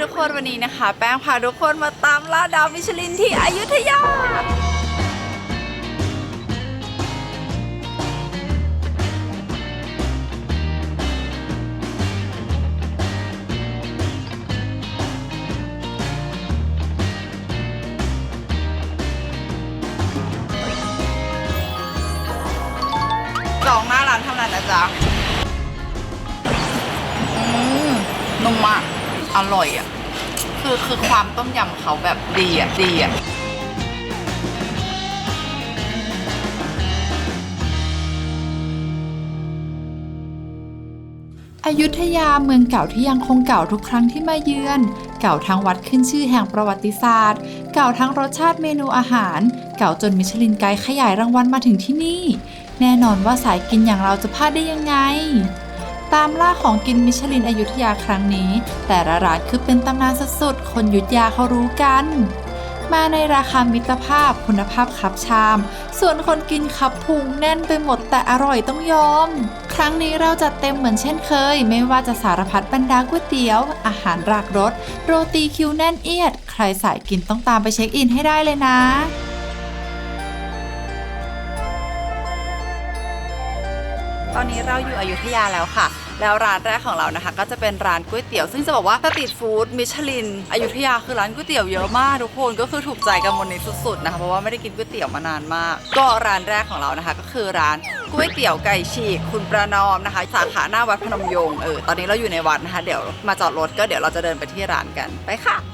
ทุกคนวันนี้นะคะ แป้งพาทุกคนมาตามล่าดาวมิชลินที่อยุธยา ร่อยอะ คือคือความต้มยำเขาแบบดีอะดีอะอยุธยาเมืองเก่าที่ยังคงเก่าทุกครั้งที่มาเยือน เก่าทั้งวัดขึ้นชื่อแห่งประวัติศาสตร์ เก่าทั้งรสชาติเมนูอาหาร เก่าจนมิชลินไกด์ขยายรางวัลมาถึงที่นี่ แน่นอนว่าสายกินอย่างเราจะพลาดได้ยังไง ตามล่าของกินมิชลินอยุธยาครั้งนี้ แต่ละร้านคือเป็นตำนานสุดๆ คนยุธยาเขารู้กัน มาในราคามิตรภาพคุณภาพคับชาม ส่วนคนกินขับพุงแน่นไปหมดแต่อร่อยต้องยอม ครั้งนี้เราจัดเต็มเหมือนเช่นเคย ไม่ว่าจะสารพัดบรรดาก๋วยเตี๋ยว อาหารรากรสโรตีคิวแน่นเอียด ใครสายกินต้องตามไปเช็คอินให้ได้เลยนะตอนนี้เราอยู่อยุธยาแล้วค่ะ แล้วร้านแรกของเรานะคะ ก็จะเป็นร้านก๋วยเตี๋ยว ซึ่งจะบอกว่าสตรีทฟู้ดมิชลินอยุธยาคือร้านก๋วยเตี๋ยวเยอะมากทุกคนก็คือถูกใจกันหมดในสุดๆนะคะเพราะว่าไม่ได้กินก๋วยเตี๋ยวมานานมาก ก็ร้านแรกของเรานะคะ ก็คือร้านก๋วยเตี๋ยวไก่ฉีกคุณประนอมนะคะ สาขาหน้าวัดพนมยงค์เออตอนนี้เราอยู่ในวัดนะคะ เดี๋ยวมาจอดรถก็เดี๋ยวเราจะเดินไปที่ร้านกันไปค่ะ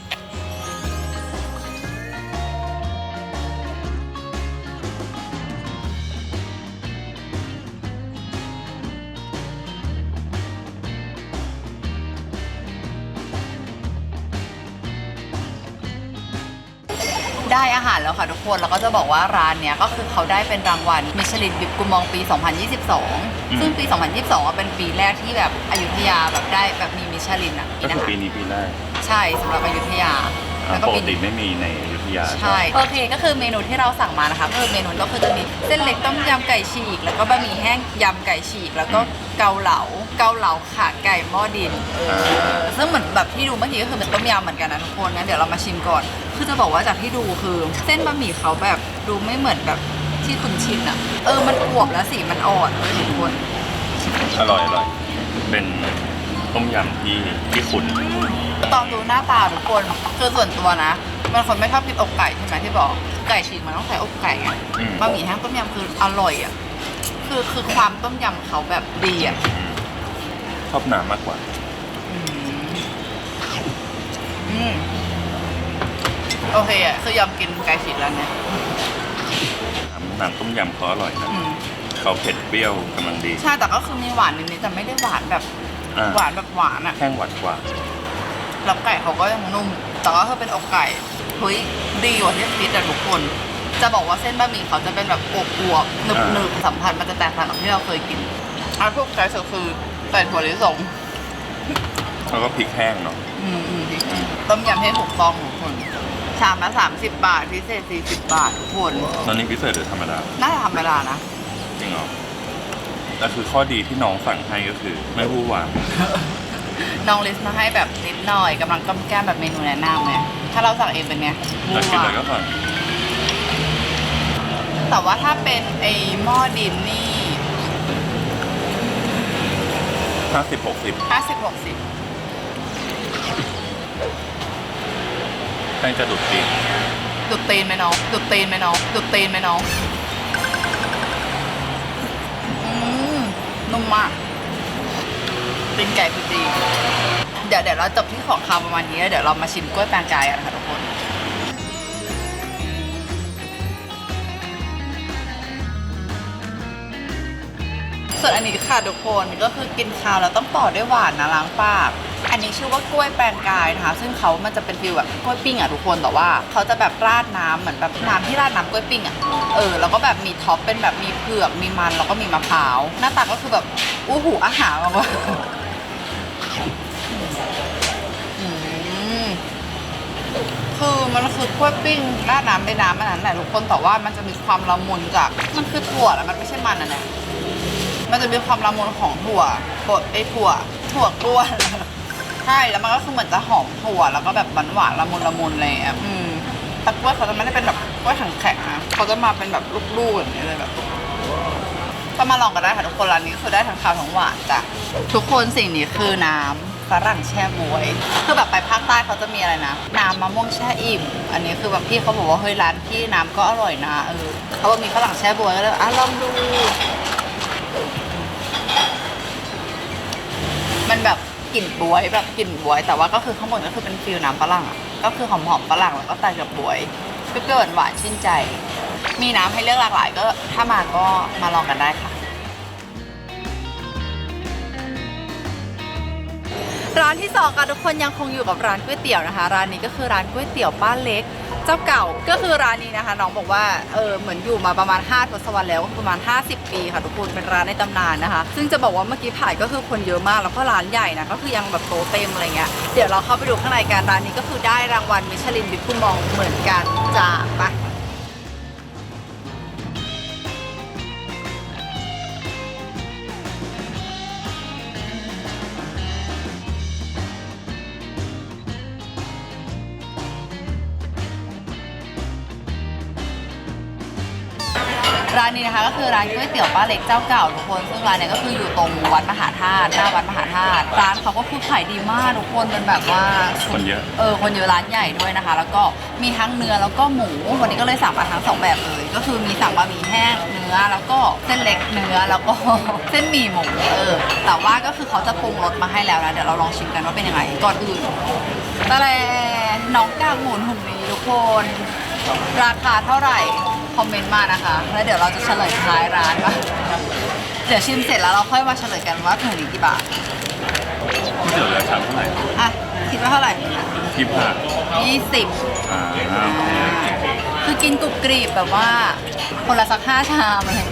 ค่ะทุกคนแล้วก็จะบอกว่าร้านเนี้ยก็คือเขาได้เป็นรางวัลมิชลินบิบกุมองปี 2022 ซึ่งปี 2022อะเป็นปีแรกที่แบบอยุธยาแบบได้แบบมีมิชลินอะก็นะคือคะปีนี้ปีแรกใช่สำหรับอยุธยาอ่าแล้วก็ปกปี ตินี้ไม่มีในอยุ ธยาใช่ โอเค ก็คือเมนูที่เราสั่งมานะคะก็คือเมนูก็คือจะมีเส้นเล็กต้มยำไก่ฉีก แล้วก็บะหมี่แห้งยำไก่ฉีก แล้วก็เกาเหลา เกาเหลาขาไก่หม้อดินเออซึ่งเหมือนแบบที่ดูเมื่อกี้ก็คือเป็นต้มยำเหมือนกันนะทุกคนงั้นเดี๋ยวเรามาชิมก่อน คือจะบอกว่าจากที่ดูคือ เส้นบะหมี่เขาแบบดูไม่เหมือนแบบที่คุณชินอะเออ มันอวบแล้วสีมันอ่อนเลยทุกคน อร่อยอร่อย เป็นต้มยำที่ที่ขุนตอนดูหน้าตาทุกคนคือส่วนตัวนะ เป็นคนไม่ชอบกินอกไก่ใช่ไหมที่บอกไก่ฉีกมันต้องใส่อกไก่ไงอืม บะหมี่แห้งต้มยำคืออร่อยอะคือคือความต้มยำเขาแบบดีอะชอบน้ำมากกว่า อืมโอเคอะคือยอมกินไก่ฉีกแล้วเนี่ยน้ำน้ำต้มยำเขาอร่อยนะอืมเขาเผ็ดเปรี้ยวกำลังดีใช่แต่ก็คือมีหวานนิดๆแต่ไม่ได้หวานแบบอ่าหวานแบบหวานอะ แห้งหวานกว่า แล้วไก่เขาก็ยังนุ่ม แต่ก็คือเป็นอกไก่ เฮ้ยดีกว่าที่คิดแต่ทุกคน จะบอกว่าเส้นบะหมี่เขาจะเป็นแบบอวบอวบๆหนึบหนึบสัมผัสมันจะแตกต่างจากที่เราเคยกินอันพวกไก่สุดคือใส่ถั่วลิสงแล้วก็พริกแห้งเนาะอืมอืมต้มยำให้ถูกต้องทุกคนชามละสามสิบบาทพิเศษสี่สิบบาททุกคนตอนนี้พิเศษหรือธรรมดาน่าจะธรรมดานะจริงเหรอแต่คือข้อดีที่น้องสั่งให้ก็คือ ไม่พูดหวานน้องลิสต์มาให้แบบนิดหน่อยกำลังก้มแก้มแบบเมนูแนะนำไง ถ้าเราสั่งเองเป็นไงแต่กินอะไรก็สั่งแต่ว่าถ้าเป็นไอ้หม้อดินนี่ห้าสิบหกสิบห้าสิบหกสิบแป้งจะดุดดีดุดตีนไหมน้องดุดตีนไหมน้องดุดตีนไหมน้องอืมนุ่มมากตีนไก่คือดีเดี๋ยวเดี๋ยวเราจบที่ของคาวประมาณนี้แล้วเดี๋ยวเรามาชิมกล้วยแปลงกายกันค่ะ ส่วนอันนี้ค่ะทุกคนก็คือกินข้าวแล้วต้องต่อด้วยหวานนะล้างปาก อันนี้ชื่อว่ากล้วยแปลงกายนะคะ ซึ่งเขามันจะเป็นฟิลแบบกล้วยปิ้งอะทุกคนแต่ว่าเขาจะแบบราดน้ำเหมือนแบบน้ำที่ราดน้ำกล้วยปิ้งอะเออแล้วก็แบบมีท็อปเป็นแบบมีเผือกมีมันแล้วก็มีมะพร้าวหน้าตาก็คือแบบอู้หูอาหารมากว่าอืมคือมันคือกล้วยปิ้งราดน้ำไปน้ำมันนั้นแหละทุกคนแต่ว่ามันจะมีความละมุนจากมันคือถั่วแล้วมันไม่ใช่มันอะเนี่ย มันจะมีความละมุนของถั่วบดไอ้ถั่ว ถั่วกล้วยใช่แล้วมันก็คือเหมือนจะหอมถั่วแล้วก็แบบหวานๆละมุนละมุนอะไรอย่างเลยอะอืมแต่กล้วยเขาจะไม่ได้เป็นแบบกล้วยแข็งๆนะเขาจะมาเป็นแบบลูกๆอย่างนี้เลยแบบก็มาลองกันได้ค่ะทุกคนร้านนี้คือได้ทั้งคาวทั้งหวานจ้ะทุกคนสิ่งนี้คือน้ำฝรั่งแช่บวยคือแบบไปภาคใต้เขาจะมีอะไรนะน้ำมะม่วงแช่อิ่ม อันนี้คือแบบพี่เขาบอกว่าเฮ้ยร้านพี่น้ำก็อร่อยนะเออเขาบอกมีฝรั่งแช่บวยก็เลยอะลองดู กลิ่นบวยแบบกลิ่นบวย แต่ว่าก็คือข้างบนก็คือเป็นฟิลน้ำฝรั่งอะก็คือหอมๆฝรั่งแล้วก็ตัดกับบวยเปรี้ยวๆหวานๆชื่นใจ มีน้ำให้เลือกหลากหลายก็ถ้ามาก็มาลองกันได้ค่ะ ร้านที่สองค่ะทุกคนยังคงอยู่กับร้านก๋วยเตี๋ยวนะคะ ร้านนี้ก็คือร้านก๋วยเตี๋ยวป้าเล็ก เจ้าเก่าก็คือร้านนี้นะคะ น้องบอกว่าเออเหมือนอยู่มาประมาณ5ทศวรรษแล้วประมาณ 50 ปีค่ะทุกคนเป็นร้านในตำนานนะคะ ซึ่งจะบอกว่าเมื่อกี้ผ่านก็คือคนเยอะมากแล้วก็ร้านใหญ่นะก็คือยังแบบโตเต็มอะไรเงี้ยเดี๋ยวเราเข้าไปดูข้างในกันร้านนี้ก็คือได้รางวัลมิชลินบิ๊กคูมองเหมือนกันจ้าไป นี้นะคะก็คือร้านก๋วยเตี๋ยวป้าเล็กเจ้าเก่าทุกคนซึ่งร้านเนี้ยก็คืออยู่ตรงวัดมหาธาตุหน้าวัดมหาธาตุร้านเขาก็คือขายดีมากทุกคนเป็นแบบว่าคนเยอะเออคนเยอะร้านใหญ่ด้วยนะคะ แล้วก็มีทั้งเนื้อแล้วก็หมูวันนี้ก็เลยสั่งมาทั้งสองแบบเลยก็คือมีสั่งบะหมี่แห้งเนื้อแล้วก็เส้นเล็กเนื้อแล้วก็เส้นหมี่หมูเออแต่ว่าก็คือเขาจะปรุงรสมาให้แล้วนะเดี๋ยวเราลองชิมกันว่าเป็นยังไงก่อนอื่นแต่แลน้องกางหมูหุ่นนี้ทุกคน ราคาเท่าไหร่ คอมเมนต์มานะคะ แล้วเดี๋ยวเราจะเฉลยท้ายร้านว่าเดี๋ยวชิมเสร็จแล้วเราค่อยมาเฉลยกันว่าถุงนี้กี่บาท ก๋วยเตี๋ยวเรือชามเท่าไหร่อะ คิดว่าเท่าไหร่ยี่สิบห้ายี่สิบ อ่าโอเคคือกินกรุบกรีบแบบว่าคนละสักห้าชามอะไรเ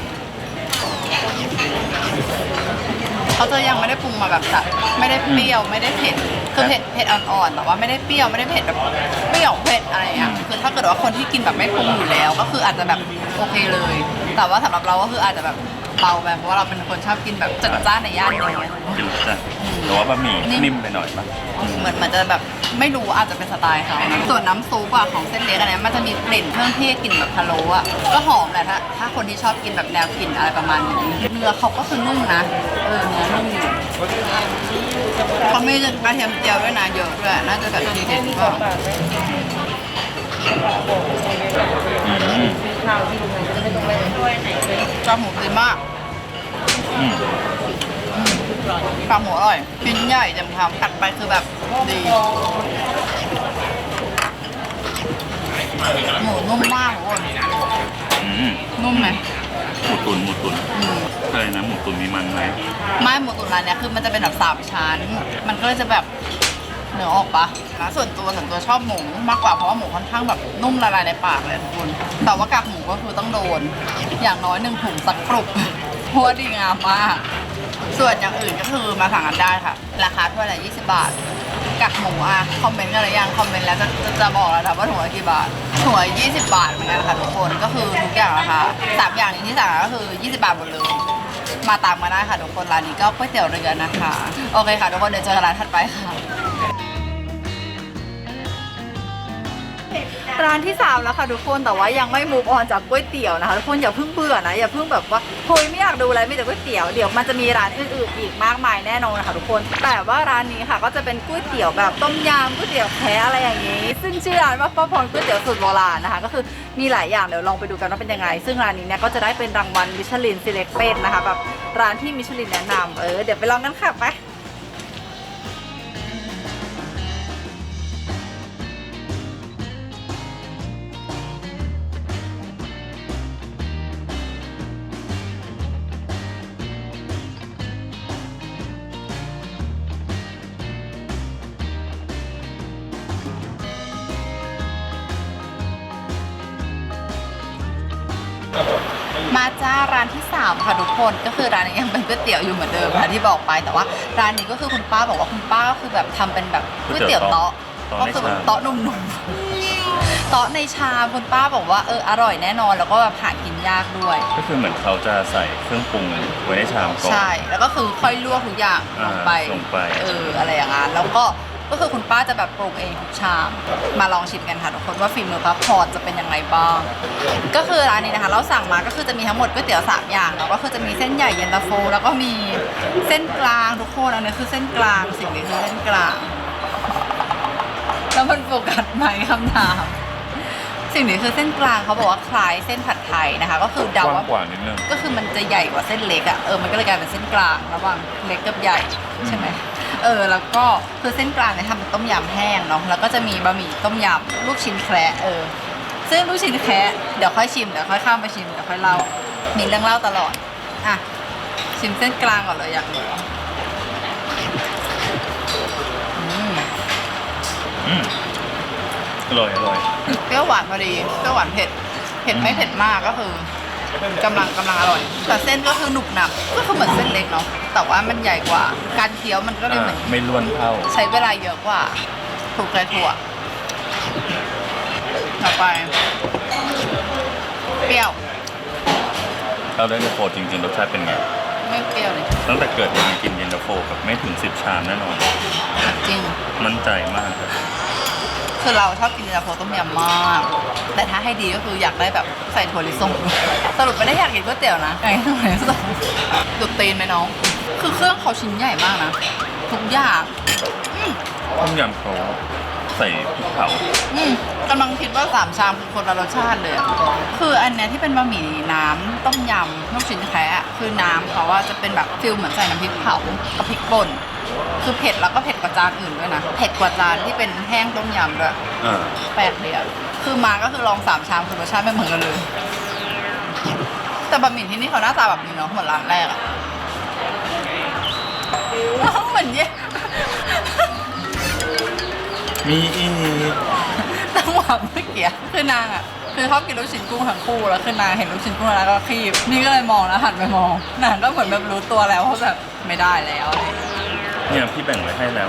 ขาจะยังไม่ได้ปรุงมาแบบจัดไม่ได้เปรี้ยวไม่ได้เผ็ดคือเผ็ดเผ็ดอ่อนๆแต่ว่าไม่ได้เปรี้ยวไม่ได้เผ็ดแบบเปรี้ยวเผ็ดอะไรอย่างเงี้ยคือถ้าเกิดว่าคนที่กินแบบไม่ปรุงอยู่แล้ว ก็คืออาจจะแบบโอเคเลย แต่ว่าสำหรับเราก็คืออาจจะแบบ เบาไปเพราะว่าเราเป็นคนชอบกินแบบจัดจ้านในย่านนี้กินจ้ะแต่ว่าบะหมี่นิ่ม นิ่มไปหน่อยปะเหมือนมันจะแบบไม่รู้อาจจะเป็นสไตล์เขานะส่วนน้ำซุปอะของเส้นเล็กอันเนี้ยมันจะมีกลิ่นเครื่องเทศกลิ่นแบบพะโล้อะก็หอมแหละถ้าถ้าคนที่ชอบกินแบบแนวกลิ่นอะไรประมาณนี้เนื้อเขาก็คือนุ่มนะเออเนื้อนุ่มอยู่เขาไม่กระเทียมเจียวด้วยนะเยอะด้วยน่าจะแบบทีเด็ดก็ อืมกากหมูดีมาก อืมกากหมูอร่อยชิ้นใหญ่เต็มคำกัดไปคือแบบดีหมูนุ่มมากทุกคนอืมนุ่มไหมหมูตุนหมูตุนอืมเคยนะหมูตุนมีมันไหมไม่หมูตุ๋นร้านเนี้ยคือมันจะเป็นแบบสามชั้น มันก็เลยจะแบบ เนื้อออกปะนะส่วนตัวส่วนตัวชอบหมูมากกว่าเพราะว่าหมูค่อนข้างแบบนุ่มละลายในปากเลยทุกคนแต่ว่ากากหมูก็คือต้องโดน อย่างน้อยหนึ่งถุงสักกรุบเพราะว่าดีงามมากส่วนอย่างอื่นก็คือมาสั่งกันได้ค่ะ ราคาถ้วยละ20 บาทกากหมูอะ คอมเมนต์กันหรือยังคอมเมนต์แล้วจะจะจะบอกแล้วนะว่าถุงละกี่บาทถุงละ20 บาทเหมือนกันค่ะทุกคนก็คือทุกอย่างราคาสามอย่างนี้ที่สั่งก็คือ 20 บาทหมดเลยมาตามมาได้ค่ะทุกคนร้านนี้ก็ก๋วยเตี๋ยวเรือนะคะ โอเคค่ะทุกคนเดี๋ยวเจอกันร้านถัดไปค่ะ ร้านที่3แล้วค่ะทุกคนแต่ว่ายังไม่มูฟออนจากก๋วยเตี๋ยวนะคะทุกคนอย่าเพิ่งเบื่อนะอย่าเพิ่งแบบว่าเฮ้ยไม่อยากดูอะไรไมีแต่ก๋วยเตี๋ยวเดี๋ยวมันจะมีร้านอื่นๆอีกมากมายแน่นอนนะคะทุกคน แต่ว่าร้านนี้ค่ะก็จะเป็นก๋วยเตี๋ยวแบบต้มยำก๋วยเตี๋ยวแพ้อะไรอย่างนี้ ซึ่งชื่อร้านว่าป้าพรก๋วยเตี๋ยวสูตรโบราณนะคะก็คือมีหลายอย่างเดี๋ยวลองไปดูกันว่าเป็นยังไง ซึ่งร้านนี้เนี่ยก็จะได้เป็นรางวัลมิชลินซีเล็กเ d นะคะแบบร้านที่มิชลินแนะนำเออเดี๋ยวไปลองกันค่ะไป เป็นก๋วยเตี๋ยวอยู่เหมือนเดิมค่ะที่บอกไปแต่ว่าร้านนี้ก็คือคุณป้าบอกว่าคุณป้าก็คือแบบทำเป็นแบบก๋วยเตี๋ยวเตาะก็คือแบบเตาะนุ่มๆเตาะในชามคุณป้าบอกว่าเอออร่อยแน่นอนแล้วก็แบบหากินยากด้วย ก็คือเหมือนเขาจะใส่เครื่องปรุงไว้ในชามก่อน ใช่ แล้วก็คือค่อยลวกทุกอย่างลงไป อ่าลงไป เออ อะไรอย่างนั้น แล้วก็ ก็คือคุณป้าจะแบบปรุงเองทุกชาม มาลองชิมกันค่ะทุกคนว่าฝีมือป้าพรจะเป็นยังไงบ้าง ก็คือร้านนี้นะคะ เราสั่งมาก็คือจะมีทั้งหมดก๋วยเตี๋ยวสามอย่างเนาะก็คือจะมีเส้นใหญ่เย็นตาโฟ แล้วก็มีเส้นกลางทุกคนอันนี้คือเส้นกลางสิ่งนี้คือเส้นกลาง แล้วมันโฟกัสไหมคำถาม สิ่งนี้คือเส้นกลางเขาบอกว่าคล้ายเส้นผัดไทยนะคะ ก็คือกเดาว้างว่ากว่านิดนึงก็คือมันจะใหญ่กว่าเส้นเล็กอะ่ะเออมันก็เลยกลายเป็นเส้นกลางระหว่างเล็กกับใหญ่ใช่ไหม เออแล้วก็คือเส้นกลางเนี่ยทำเป็นต้มยำแห้งเนาะแล้วก็จะมีบะหมี่ต้มยำลูกชิ้นแคระเออซึ่งลูกชิ้นแคระเดี๋ยวค่อยชิมเดี๋ยวค่อยข้ามไปชิมเดี๋ยวค่อยเล่ามีเรื่องเล่าตลอดอะชิมเส้นกลางก่อนเลยอยากรู้อืมอืมอร่อยอร่อยเปรี้ยวหวานพอดีเปรี้ยวหวานเผ็ดเผ็ดไม่เผ็ดมากก็คือ กำลังกำลังอร่อย แต่เส้นก็คือหนุบหนับก็คือเหมือนเส้นเล็กเนาะแต่ว่ามันใหญ่กว่า การเคี้ยวมันก็เลยเหมือนอ่าไม่ล้วนเท่า ใช้เวลาเยอะกว่าถูกใจถั่วต่อไป เปรี้ยวเราได้เย็นตาโฟจริงๆรสชาติเป็นไง ไม่เปรี้ยวเลย ตั้งแต่เกิดมากินเย็นตาโฟกับไม่ถึงสิบชามแน่นอน จริง มั่นใจมาก ครับคือเราชอบกินเย็นตาโฟต้มยำมาก แต่ถ้าให้ดีก็คืออยากได้แบบใส่ถั่วลิสงสรุปไม่ได้อยากกินก๋วยเตี๋ยวนะอยากกินถั่วลิสงดุดตีนไหมน้อง คือเครื่องเขาชิ้นใหญ่มากนะ ทุกอย่างอืมต้มยำเขาใส่พริกเผาอืมกำลังคิดว่าสามชามคือคนละรสชาติเลยอะคืออันเนี้ยที่เป็นบะหมี่น้ำต้มยำลูกชิ้นแคะอะคือน้ำเขาว่าจะเป็นแบบฟิลเหมือนใส่น้ำพริกเผากับพริกป่น คือเผ็ดแล้วก็เผ็ดกว่าจานอื่นด้วยนะ เผ็ดกว่าจานที่เป็นแห้งต้มยำด้วยอ่าแปลกเลยอะคือมาก็คือลองสามชามคือรสชาติไม่เหมือนกันเลย แต่บะหมี่ที่นี่เขาหน้าตาแบบนี้เนาะเหมือนร้านแรกอะเหมือนเย่มีอีกจังหวะเมื่อกี้คือนางอะคือชอบกินลูกชิ้นกุ้งทั้งคู่แล้วคือนางเห็นลูกชิ้นกุ้งแล้วก็คีบนี่ก็เลยมองแล้วหันไปมองนางก็เหมือนแบบรู้ตัวแล้วว่าแบบไม่ได้แล้วอะไรอย่าง เงี้ยเนี่ยพี่แบ่งไว้ให้แล้ว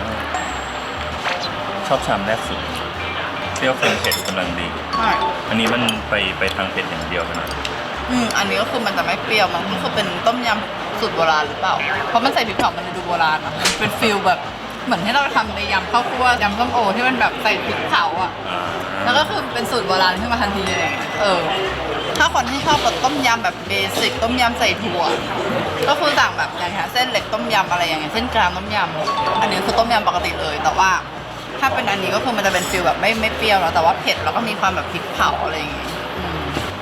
ชอบชามแรกสุดเปรี้ยวเค็มเผ็ดกำลังดี ใช่อันนี้มันไปไปทางเผ็ดอย่างเดียวนะอืมอันนี้ก็คือมันจะไม่เปรี้ยวมันก็คือเป็นต้มยำสูตรโบราณหรือเปล่า เพราะมันใส่พริกเผามันเลยดูโบราณอะมันเป็นฟิลแบบเหมือนที่เราทำในยำข้าวคั่วยำส้มโอที่มันแบบใส่พริกเผาอะอ่าแล้วก็คือเป็นสูตรโบราณขึ้นมาทันทีเลยเออ ถ้าคนที่ชอบแบบต้มยำแบบเบสิกต้มยำใส่ถั่ว ก็คือสั่งแบบอย่างเงี้ยเส้นเล็กต้มยำอะไรอย่างเงี้ยเส้นกลางต้มยำอันนี้คือต้มยำปกติเลย แต่ว่าถ้าเป็นอันนี้ก็คือมันจะเป็นฟิลแบบไม่ไม่เปรี้ยวแล้วแต่ว่าเผ็ดแล้วก็มีความแบบพริกเผาอะไรอย่างเงี้ย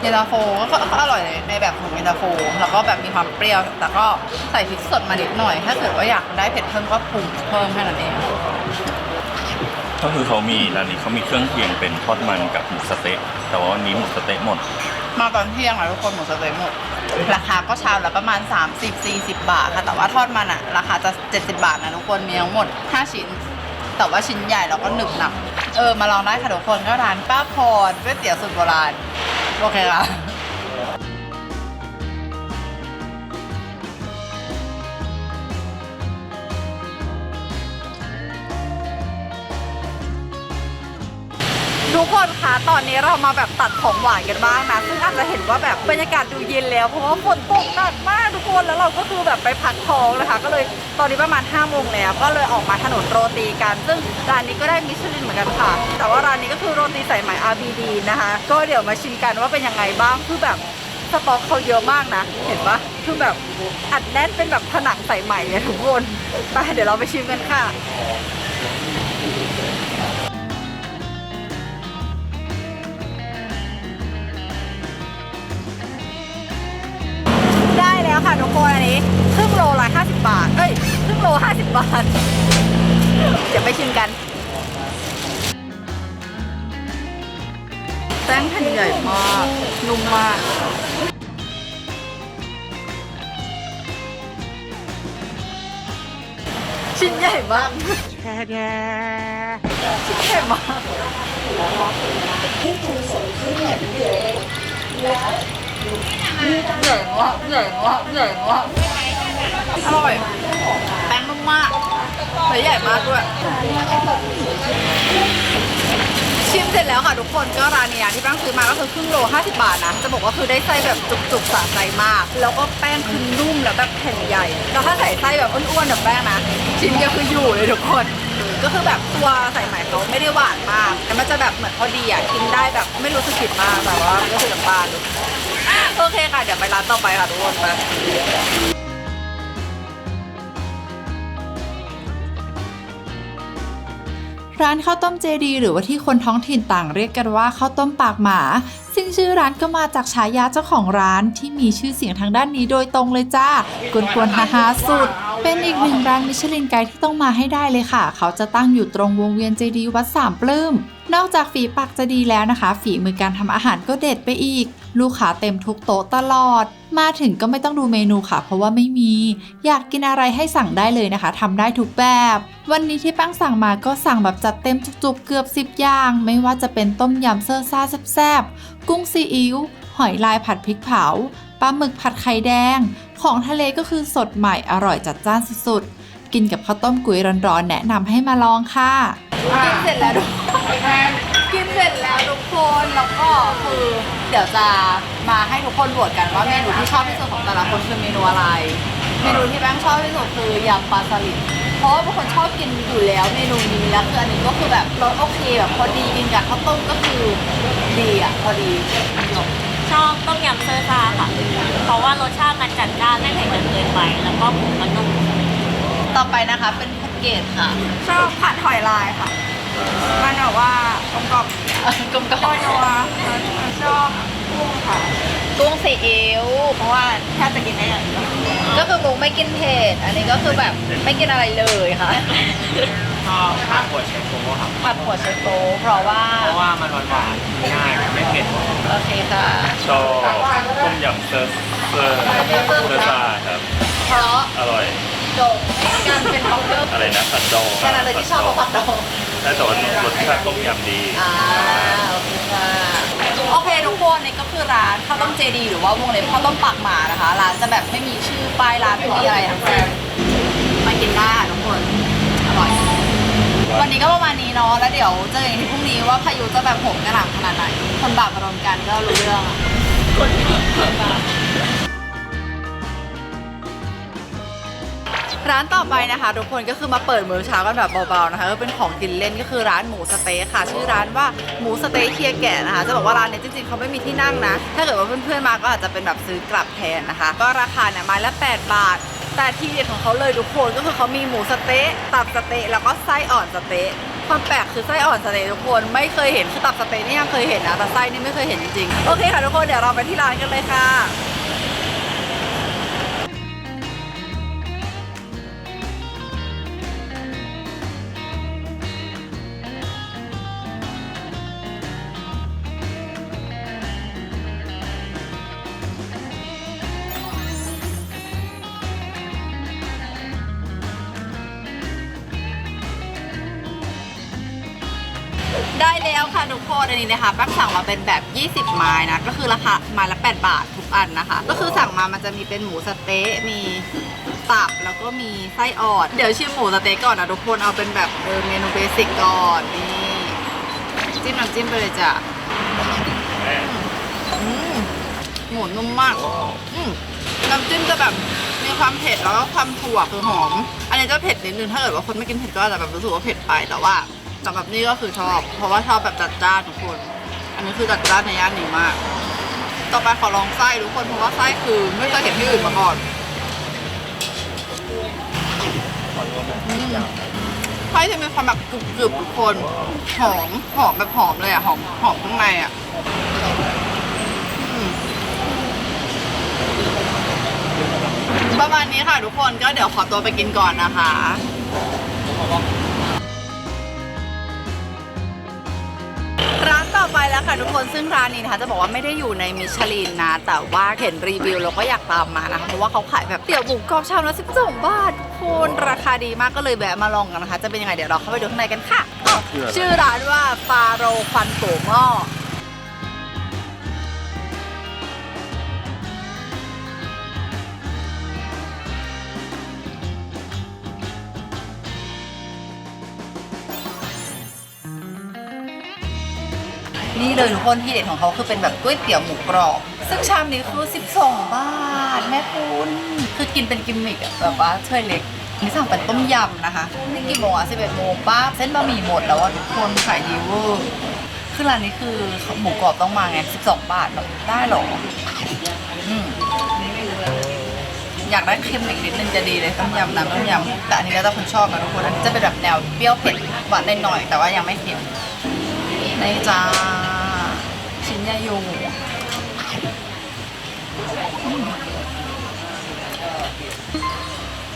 เย็นาโฟก็ก็อร่อยในแบบของเย็นาโฟแล้วก็แบบมีความเปรี้ยว แต่ก็ใส่พริกสดมานิดหน่อย ถ้าเกิดว่าอยากได้เผ็ดเพิ่มก็ปรุงเพิ่มแค่นั้นเองก็คือเขามีร้านนี้เขามีเครื่องเคียงเป็นทอดมันกับหมูสเต๊ะแต่ว่าวันนี้หมูสเต๊ะหมด มาตอนเที่ยงอะทุกคนหมดสเต็กหมด ราคาก็ชามละประมาณ 30-40 บาทค่ะ แต่ว่าทอดมันอะราคาจะ 70 บาทนะทุกคนมีทั้งหมด 5 ชิ้น แต่ว่าชิ้นใหญ่แล้วก็หนึบหนับเออมาลองได้ค่ะทุกคนก็ร้านป้าพรก๋วยเตี๋ยวสูตรโบราณโอเคค่ะ ทุกคนคะตอนนี้เรามาแบบตัดของหวานกันบ้างนะ ซึ่งอาจจะเห็นว่าแบบบรรยากาศดูเย็นแล้ว เพราะว่าฝนตกหนักมากทุกคน แล้วเราก็คือแบบไปพักท้องนะคะ ก็เลยตอนนี้ประมาณ5้าโมงแล้ว ก็เลยออกมาถนนโรตีกัน ซึ่งร้านนี้ก็ได้มิชลินเหมือนกันค่ะ แต่ว่าร้านนี้ก็คือโรตีสายไหม RBD นะคะ ก็เดี๋ยวมาชิมกันว่าเป็นยังไงบ้าง คือแบบสต็อกเขาเยอะมากนะ เห็นปะคือแบบอัดแน่นเป็นแบบผนังสายไหมเลยทุกคน ไปเดี๋ยวเราไปชิมกันค่ะ บาท เอ้ยครึ่งโลห้าสิบบาท เดี๋ยวไปชิมกัน แป้งแผ่นใหญ่มาก นุ่มมาก ชิ้นใหญ่มาก ชิ้นใหญ่มากใหญ่มากใหญ่มากใหญ่มาก อร่อย แป้งมากและใหญ่มากด้วย ชิมเสร็จแล้วค่ะทุกคนก็ร้านนี้นะที่แป้งซื้อมาก็คือครึ่งโล 50 บาทนะ จะบอกว่าคือได้ไส้แบบจุกๆสะใจมาก แล้วก็แป้งคือนุ่มแล้วแบบแผ่นใหญ่ แล้วถ้าใส่ไส้แบบอ้วนๆแบบแป้งนะ ชิ้นเดียวคืออยู่เลยทุกคนก็คือแบบตัวใส่ใหม่เขาไม่ได้หวานมาก แต่มันจะแบบเหมือนพอดีอะ กินได้แบบไม่รู้สึกผิดมากแบบว่าก็คือจากบ้าน โอเคค่ะ เดี๋ยวไปร้านต่อไปค่ะทุกคนไป ร้านข้าวต้มเจดี หรือว่าที่คนท้องถิ่นต่างเรียกกันว่าข้าวต้มปากหมา ซึ่งชื่อร้านก็มาจากฉายาเจ้าของร้านที่มีชื่อเสียงทางด้านนี้โดยตรงเลยจ้ากวนๆฮาฮาสุด เป็นอีกหนึ่งร้านมิชลินไกด์ที่ต้องมาให้ได้เลยค่ะ เขาจะตั้งอยู่ตรงวงเวียนเจดีวัดสามปลื้มนอกจากฝีปากจะดีแล้วนะคะ ฝีมือการทำอาหารก็เด็ดไปอีก ลูกค้าเต็มทุกโต๊ะตลอด มาถึงก็ไม่ต้องดูเมนูค่ะ เพราะว่าไม่มี อยากกินอะไรให้สั่งได้เลยนะคะทำได้ทุกแบบ วันนี้ที่แป้งสั่งมาก็สั่งแบบจัดเต็มจุกๆเกือบ 10 อย่าง ไม่ว่าจะเป็นต้มยำเซอร์ซ่าแซ่บๆกุ้งซีอิ๊วหอยลายผัดพริกเผาปลาหมึกผัดไข่แดง ของทะเลก็คือสดใหม่อร่อยจัดจ้านสุดๆ กินกับข้าวต้มกุ้ยร้อนๆ แนะนำให้มาลองค่ะ กินเสร็จแล้วทุกกินเสร็จแล้วทุกคนแล้วก็คือเดี๋ยวจะมาให้ทุกคนโหวตกันว่าเมนูที่ชอบที่สุดของแต่ละคนคือเมนูอะไร เมนูที่แป้งชอบที่สุดคือยำปลาสลิดเพราะว่าเป็นคนชอบกินอยู่แล้วเมนูนี้แล้วคืออันนี้ก็คือแบบรสโอเคแบบพอดีกินกับข้าวต้มก็คือดีอะพอดีจบชอบต้มยำเซอร์ซ่าค่ะ เพราะว่ารสชาติมันจัดจ้านไม่เผ็ดจนเกินไป แล้วก็หมูมันนุ่มต่อไปนะคะเป็นแพ็กเกจค่ะ ชอบผัดหอยลายค่ะ มันแบบว่ากลมกล่อมกลมกล่อมนัวๆชอบกุ้ง ค่ะกุ้งซีอิ๊วเพราะว่าแทบจะกินได้อย่างเดียวก็คือมุกไม่กินเผ็ดอันนี้ก็คือแบบไม่กินอะไรเลยค่ะชอบผัดหัวไชโป๊ครับผัดหัวไชโป๊เพราะว่าเพราะว่ามันหวานๆง่ายไม่เผ็ดโอเคค่ะชอบต้มยำเซอร์เซอร์เซอร์ซ่าครับเพราะอร่อยจบการเป็นบ็อกเกอร์อะไรนะผัดดองแค่นั้นเลยที่ชอบเพราะผัดดองใช่แต่ว่ารสชาติต้มยำดีอ่าโอเคค่ะ โอเคทุกคนนี่ก็คือร้านข้าวต้มเจดีหรือว่าวงเล็บข้าวต้มปากหมานะคะ ร้านจะแบบไม่มีชื่อป้ายร้านไม่มีอะไรทั้งสิ้นมากินได้ค่ะทุกคนอร่อย วันนี้ก็ประมาณนี้เนาะแล้วเดี๋ยวเจอกันที่พรุ่งนี้ว่าพายุจะแบบโหมกระหน่ำขนาดไหนคนบาปอารมณ์กันก็รู้เรื่องอะ ร้านต่อไปนะคะ ทุกคนก็คือมาเปิดมื้อเช้ากันแบบเบาๆนะคะก็เป็นของกินเล่นก็คือร้านหมูสเต๊ะค่ะ ชื่อร้านว่าหมูสเต๊ะเคียแก่นะคะ จะบอกว่าร้านเนี้จริงๆเขาไม่มีที่นั่งนะ ถ้าเกิดว่าเพื่อนๆมาก็อาจจะเป็นแบบซื้อกลับแทนนะคะ ก็ราคาเนี่ยไม้ละ 8 บาทแต่ที่เด็ดของเขาเลยทุกคนก็คือเขามีหมูสเต๊ะตับสเต๊ะแล้วก็ไส้อ่อนสเต๊ะความแปลกคือไส้อ่อนสเต๊ะทุกคนไม่เคยเห็นคือตับสเต๊ะนี่ยังเคยเห็นนะแต่ไส้นี่ไม่เคยเห็นจริงๆโอเคค่ะทุกคนเดี๋ยวเราไปที่ร้านกันเลยค่ะ ได้แล้วค่ะทุกคนอันนี้นะคะแป้งสั่งมาเป็นแบบ 20 ไม้นะ ก็คือราคาไม้ละ 8 บาททุกอันนะคะ ก็คือสั่งมามันจะมีเป็นหมูสะเต๊ะมีตับแล้วก็มีไส้อ่อนเดี๋ยวชิมหมูสะเต๊ะก่อนนะทุกคนเอาเป็นแบบเออเมนูเบสิกก่อนนี่จิ้มน้ำจิ้มไปเลยจ้ะอืมหมูนุ่มมากอืมน้ำจิ้มจะแบบมีความเผ็ดแล้วก็ความถั่วคือหอม อันนี้จะเผ็ดนิดนึงถ้าเกิดว่าคนไม่กินเผ็ดก็อาจจะแบบรู้สึกว่าเผ็ดไปแต่ว่า สำหรับนี่ก็คือชอบ เพราะว่าชอบแบบจัดจ้านทุกคน อันนี้คือจัดจ้านในย่านนี้มาก ต่อไปขอลองไส้ทุกคนเพราะว่าไส้คือไม่เคยเห็นที่อื่นมาก่อนอืมไส้จะมีความแบบกรึบๆทุกคนหอมหอมแบบหอมเลยอะหอมหอมข้างในอะอืมประมาณนี้ค่ะทุกคนก็เดี๋ยวขอตัวไปกินก่อนนะคะ อไปแล้วค่ะทุกคนซึ่งร้านนี้นะคะจะบอกว่าไม่ได้อยู่ในมิชลินนะ แต่ว่าเห็นรีวิวแล้วก็อยากตามมานะคะเพราะว่าเขาขายแบบเตี๋ยวหมูกรอบชามละ12บาททุกคนราคาดีมากก็เลยแวะมาลองกันนะคะ จะเป็นยังไงเดี๋ยวเราเข้าไปดูข้างในกันค่ะอ้าวชื่อร้านว่าฟาโรควันโตหม้อ นี่เลยทุกคนที่เด็ดของเขาคือเป็นแบบก๋วยเตี๋ยวหมูกรอบ ซึ่งชามนี้คือ 12 บาท แม่คุณคือกินเป็นกิมมิกอะแบบว่าถ้วยเล็กนี่สั่งเป็นต้มยำนะคะนี่กี่โมงอะ11โมงป้าเส้นบะหมี่หมดแล้วอะทุกคนขายดีเวอร์คือร้านนี้คือหมูกรอบต้องมาไง 12 บาทแบบได้เหรออืมอยากได้เค็มอีกนิดนึงจะดีเลยต้มยำน้ำต้มยำแต่อันนี้แล้วแต่คนชอบนะทุกคนอันนี้จะเป็นแบบแนวเปรี้ยวเผ็ดหวานหน่อยๆแต่ว่ายังไม่เค็มนี่จ้า ชิ้นใหญ่อยู่อืม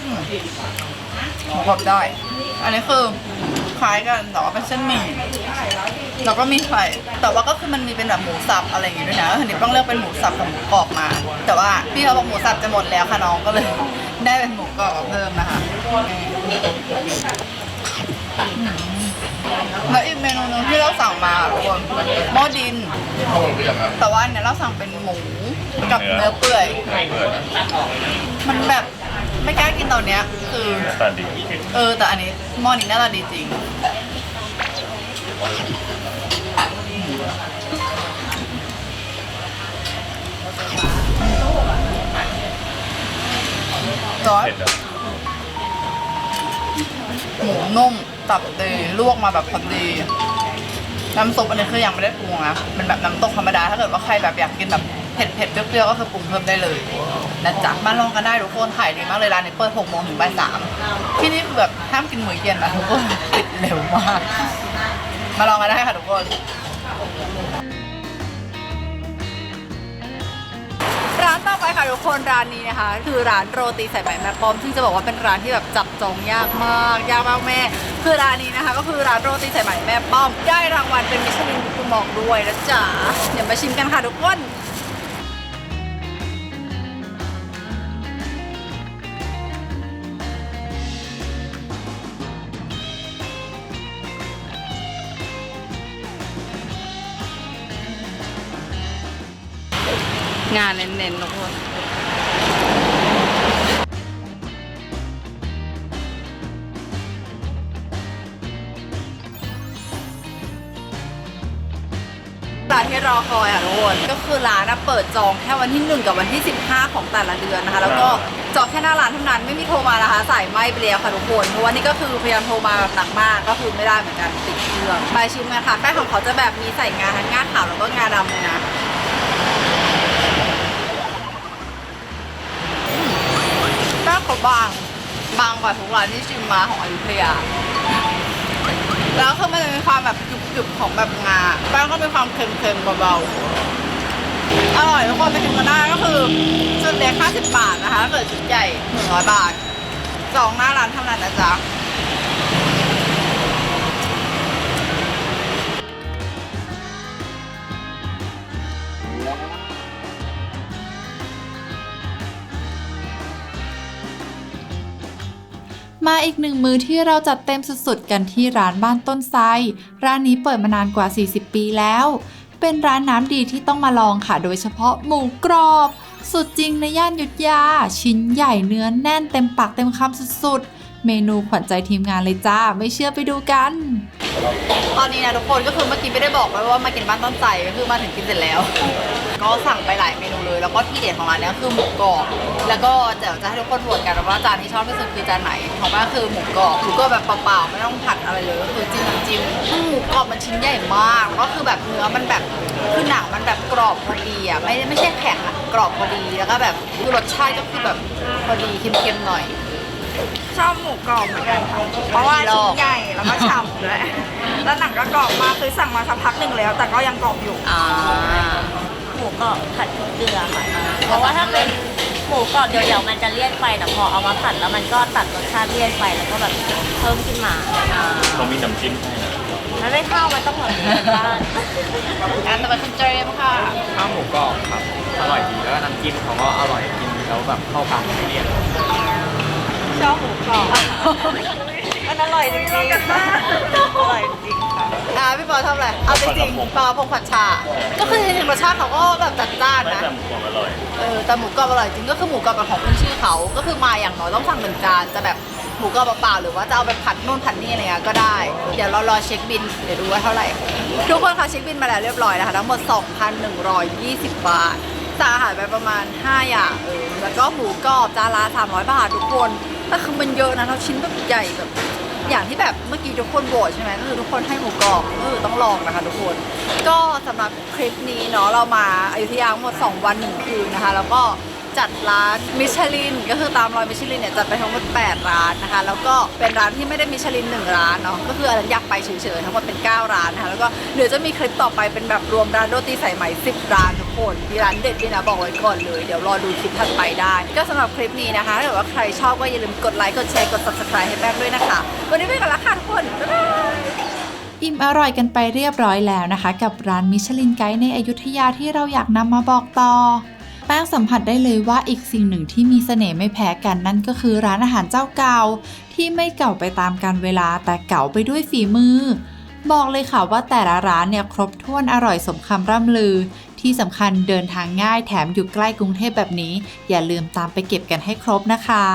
อืมหมูกรอบได้ อันนี้คือคล้ายกันแต่ว่าเป็นเส้นหมี่แล้วก็มีไข่แต่ว่าก็คือมันมีเป็นแบบหมูสับอะไรอย่างงี้ด้วยนะทีนี้ต้องเลือกเป็นหมูสับกับหมูกรอบมา แต่ว่าพี่เขาบอกหมูสับจะหมดแล้วค่ะน้องก็เลย ได้เป็นหมูกรอบเพิ่มนะคะ แล้วอีกเมนูหนึงที่เราสั่งมาทุกคนหม้อดินแต่ว่าอันเนี่ยเราสั่งเป็นหมูกับเนื้อเปื่อยเปิดมันแบบไม่กล้ากินตอนเนี้ย คือ ตาดีเออ แต่อันนี้หม้อนี้หน้าตาดีจริงซอสเผ็ดอะหมูนุ่ม ตับดีลวกมาแบบพอดี น้ำซุปอันนี้คือยังไม่ได้ปรุงนะเป็นแบบน้ำตกธรรมดา ถ้าเกิดว่าใครแบบอยากกินแบบเผ็ดเผ็ดๆเปรี้ยวๆก็คือปรุงเพิ่มได้เลยนะจ๊ะมาลองกันได้ทุกคนขายดีมากเลยร้านนี้เปิดหกโมงถึงบ่ายสามที่นี่คือแบบห้ามกินมื้อเย็นนะทุกคนปิดเร็วมาก มาลองกันได้ค่ะทุกคน ร้านต่อไปค่ะทุกคนร้านนี้นะคะ คือร้านโรตีสายไหมแม่ป้อมซึ่งจะบอกว่าเป็นร้านที่แบบจับจองยากมากยากมากแม่ คือร้านนี้นะคะ ก็คือร้านโรตีสายไหมแม่ป้อม ได้รางวัลเป็นมิชลินคุณมอกด้วยนะจ๊ะเดี๋ยวมาชิมกันค่ะทุกคน งานเน้นๆทุกคนร้านที่รอคอยค่ะทุกคนก็คือร้านนะเปิดจองแค่วันที่ 1 กับวันที่ 15 ของแต่ละเดือนนะคะ แล้วก็จองแค่หน้าร้านเท่านั้นไม่มีโทรมานะคะสายไหมไปแล้วค่ะทุกคนเพราะว่านี่ก็คือพยายามโทรมาแบบหนักมากก็คือไม่ได้เหมือนกันติดเครื่องไปชิมกันค่ะแป้งของเขาจะแบบมีใส่งาทั้งงาขาวแล้วก็งาดำเลยนะ บางบางกว่าทุกร้านที่ชิมมาของอยุธยา แล้วคือมันจะมีความแบบกรึบๆของแบบงาแป้งก็มีความเค็มๆเบาๆ อร่อยทุกคนไปชิมกันได้ก็คือชุดเล็ก50 บาทนะคะถ้าเกิดชุดใหญ่ 100 บาทจองหน้าร้านเท่านั้นนะจ๊ะ มาอีกหนึ่งมือที่เราจัดเต็มสุดๆ กันที่ร้านบ้านต้นไทรร้านนี้เปิดมานานกว่า 40 ปีแล้ว เป็นร้านน้ำดีที่ต้องมาลองค่ะ โดยเฉพาะหมูกรอบ สุดจริงในย่านยุทธยา ชิ้นใหญ่เนื้อแน่นเต็มปากเต็มคำสุดๆ เมนูขวัญใจทีมงานเลยจ้า ไม่เชื่อไปดูกัน ตอนนี้นะทุกคนก็คือเมื่อกี้ไม่ได้บอกไว้ว่ามากินบ้านต้นไทรก็คือมาถึงกินเสร็จแล้ว ก็สั่งไปหลายเมนูเลย แล้วก็ที่เด็ดของร้านนี้คือหมูกรอบ แล้วก็เดี๋ยวจะให้ทุกคนโหวตกันว่าจานที่ชอบที่สุดคือจานไหน ของบ้านคือหมูกรอบหมูกรอบแบบเปล่าๆไม่ต้องผัดอะไรเลยก็คือจิ้มน้ำจิ้มหมูกรอบมันชิ้นใหญ่มากก็คือแบบเนื้อมันแบบคือหนังมันแบบกรอบพอดีอะไม่ไม่ใช่แข็งอะกรอบพอดีแล้วก็แบบคือรสชาติก็คือแบบพอดีเค็มๆหน่อย ชอบหมูกรอบเหมือนกันค่ะเพราะว่าชิ้นใหญ่แล้วก็ฉ่ำด้วยแล้วหนังก็กรอบมากคือสั่งมาสักพักหนึ่งแล้ว แต่ก็ยังกรอบอยู่อ่าหมูกรอบผัดพริกเกลือค่ะ เพราะว่าถ้าเป็นหมูกรอบเดียวๆมันจะเลี่ยนไปแต่พอเอามาผัดแล้วมันก็ตัดรสชาติเลี่ยนไปแล้วก็แบบเพิ่มขึ้นมาเขามีน้ำจิ้มให้นะมันไม่เข้ามันต้องแบบนี้เป็นบ้านอันต่อไปคุณเจมส์ค่ะข้าวหมูกรอบครับ อร่อยดีแล้วก็น้ำจิ้มเขาก็อร่อยกินแล้วแบบเข้าปากไม่เลี่ยน ชอบหมูกรอบมันอร่อยจริงๆอร่อยจริงค่ะ อ่าพี่ปอทำอะไร เอาจริงๆปอพงผัดชา ก็คือจริงๆรสชาติเขาก็แบบจัดจ้านไม่นะ แต่หมูกรอบอร่อย เออแต่หมูกรอบอร่อยจริงก็คือหมูกรอบเป็นของขึ้นชื่อเขาก็คือมาอย่างน้อยต้องสั่งหนึ่งจานจะแบบหมูกรอบเปล่าๆหรือว่าจะเอาไปผัดนู่นผัดนี่อะไรเงี้ยก็ได้ เดี๋ยวเรารอเช็คบินเดี๋ยวดูว่าเท่าไหร่ ทุกคนคะเช็คบินมาแล้วเรียบร้อยนะคะทั้งหมด 2,120 บาทสั่งอาหารไปประมาณ 5 อย่างเออแล้วก็หมูกรอบจานละ300 บาททุกคน แต่คือมันเยอะนะเราชิ้นแบบใหญ่แบบ อย่างที่แบบเมื่อกี้ทุกคนโหวตใช่ไหมก็คือทุกคนให้หมูกรอบก็คือต้องลองนะคะทุกคน ก็สำหรับคลิปนี้เนาะเรามาอายุทยาทั้งหมด 2 วัน1คืนนะคะ แล้วก็ จัดร้านมิชลินก็คือตามรอยมิชลินเนี่ยจัดไปทั้งหมด 8 ร้านนะคะ แล้วก็เป็นร้านที่ไม่ได้มิชลิน 1 ร้านเนาะก็คืออันนั้นอยากไปเฉยๆทั้งหมดเป็น 9 ร้านนะคะแล้วก็เดี๋ยวจะมีคลิปต่อไปเป็นแบบรวมร้านโรตีสายไหม10 ร้านทุกคนมีร้านเด็ดด้วยนะบอกไว้ก่อนเลยเดี๋ยวรอดูคลิปถัดไปได้ ก็สำหรับคลิปนี้นะคะถ้าเกิดว่าใครชอบก็อย่าลืมกดไลค์กดแชร์กด subscribe ให้แป้งด้วยนะคะ วันนี้ไปกันละค่ะทุกคนบ๊ายบายอิ่มอร่อยกันไปเรียบร้อยแล้วนะคะ กับร้านมิชลินไกด์ในอยุธยาที่เราอยากนำมาบอกต่อ แป้งสัมผัสได้เลยว่าอีกสิ่งหนึ่งที่มีเสน่ห์ไม่แพ้กันนั่นก็คือร้านอาหารเจ้าเก่า ที่ไม่เก่าไปตามกาลเวลาแต่เก่าไปด้วยฝีมือ บอกเลยค่ะว่าแต่ละร้านเนี่ยครบถ้วนอร่อยสมคำร่ำลือ ที่สำคัญเดินทางง่ายแถมอยู่ใกล้กรุงเทพแบบนี้ อย่าลืมตามไปเก็บกันให้ครบนะคะ